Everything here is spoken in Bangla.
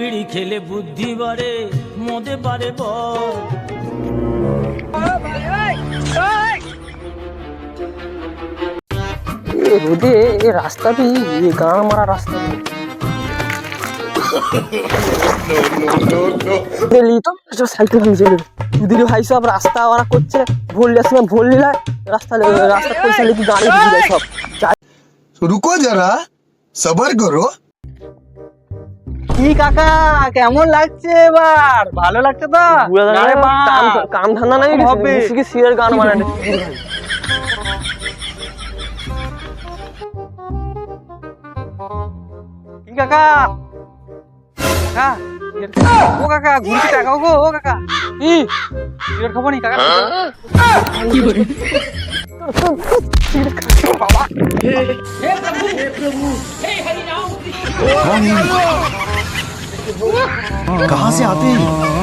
বিড়ি খেলে বুদ্ধি বাড়ে মদে পারে বল এ রোদে এ রাস্তাটি এ গাঁ মারা রাস্তা দিলি তো চল সাইকেল ভাঙি চলে দিদি ভাই সব রাস্তা ওরা করছে ভুল সময় ভুল নিলে রাস্তা রাস্তা পয়সা লিখি গাড়ি ঢুকে যায় সব যা- रुको जरा सबर करो কি কাকা? কেমন লাগছে এবার? ভালো লাগছে তো? কাম ধান্দা নাই হবে। কি সিয়ের গান মানে কি কাকা? কাকা ও কাকা ঘুরতে টাকা গো ও কাকা। কি? সিগারেট খাব নি কাকা? कहाँ से आते हैं?